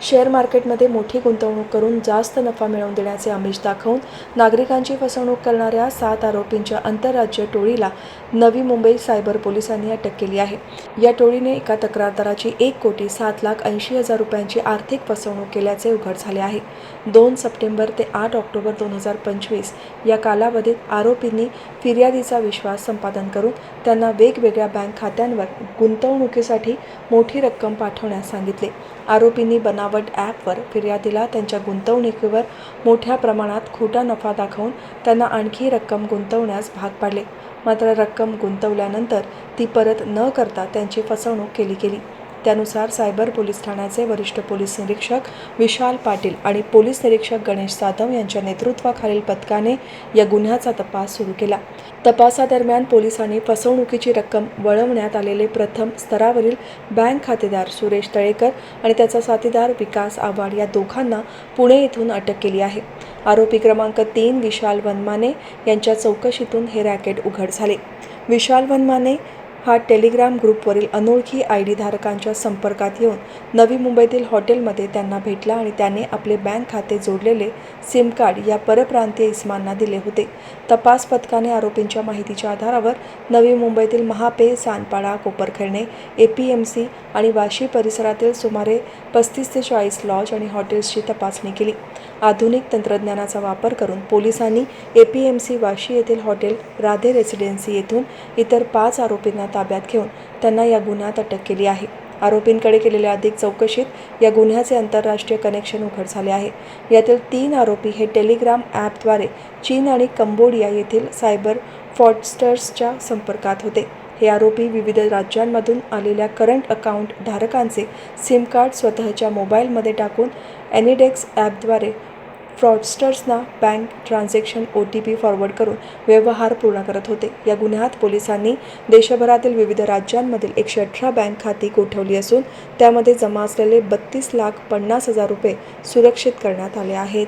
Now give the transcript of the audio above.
Share मार्केटमध्ये मोठी गुंतवणूक करून जास्त नफा मिळवून देण्याचे आमिष दाखवून नागरिकांची फसवणूक करणाऱ्या सात आरोपींच्या आंतरराज्य टोळीला नवी मुंबई सायबर पोलिसांनी अटक केली आहे. या टोळीने एका तक्रारदाराची एक कोटी सात लाख ऐंशी हजार रुपयांची आर्थिक फसवणूक केल्याचे उघड झाले आहे. दोन सप्टेंबर ते आठ ऑक्टोबर दोन हजार पंचवीस या कालावधीत आरोपींनी फिर्यादीचा विश्वास संपादन करून त्यांना वेगवेगळ्या बँक खात्यांवर गुंतवणुकीसाठी मोठी रक्कम पाठवण्यास सांगितले. आरोपींनी बनाव बनावट ॲपवर फिर्यादीला त्यांच्या गुंतवणुकीवर मोठ्या प्रमाणात खोटा नफा दाखवून त्यांना आणखी रक्कम गुंतवण्यास भाग पाडले. मात्र रक्कम गुंतवल्यानंतर ती परत न करता त्यांची फसवणूक केली गेली. त्यानुसार सायबर पोलीस ठाण्याचे वरिष्ठ पोलीस निरीक्षक विशाल पाटील आणि पोलीस निरीक्षक गणेश जाधव यांच्या नेतृत्वाखालील पथकाने या गुन्ह्याचा तपास सुरू केला. तपासादरम्यान पोलिसांनी फसवणुकीची रक्कम वळवण्यात आलेले प्रथम स्तरावरील बँक खातेदार सुरेश तळेकर आणि त्याचा साथीदार विकास आव्हाड या दोघांना पुणे येथून अटक केली आहे. आरोपी क्रमांक तीन विशाल वनमाने यांच्या चौकशीतून हे रॅकेट उघड झाले. विशाल वनमाने हा टेलिग्राम ग्रुपवरील अनोळखी आय डी धारकांच्या संपर्कात येऊन नवी मुंबईतील हॉटेलमध्ये त्यांना भेटला आणि त्याने आपले बँक खाते जोडलेले सिम कार्ड या परप्रांतीय इस्मांना दिले होते. तपास पथकाने आरोपींच्या माहितीच्या आधारावर नवी मुंबईतील Mahape Sanpada Koparkhairane A P M C आणि वाशी परिसरातील सुमारे पस्तीस ते चाळीस लॉज आणि हॉटेल्सची तपासणी केली. आधुनिक तंत्रज्ञानाचा वापर करून पोलिसांनी A P M C Vashi येथील हॉटेल राधे रेसिडेन्सी येथून इतर पाच आरोपींना ताब्यात घेऊन त्यांना या गुन्ह्यात अटक केली आहे. आरोपींकडे केलेल्या अधिक चौकशीत या गुन्ह्याचे आंतरराष्ट्रीय कनेक्शन उघड झाले आहे. यातील तीन आरोपी हे टेलिग्राम ॲपद्वारे चीन आणि कंबोडिया येथील सायबर फॉटस्टर्सच्या संपर्कात होते. हे आरोपी विविध राज्यांमधून आलेल्या करंट अकाउंट धारकांचे सिम कार्ड स्वतःच्या मोबाईलमध्ये टाकून एनिडेक्स ॲपद्वारे फ्रॉडस्टर्सना bank transaction O T P forward करून व्यवहार पूर्ण करत होते. या गुन्ह्यात पोलिसांनी देशभरातील विविध राज्यांमधील एकशे अठरा बँक खाती गोठवली असून त्यामध्ये जमा असलेले बत्तीस लाख पन्नास हजार रुपये सुरक्षित करण्यात आले आहेत.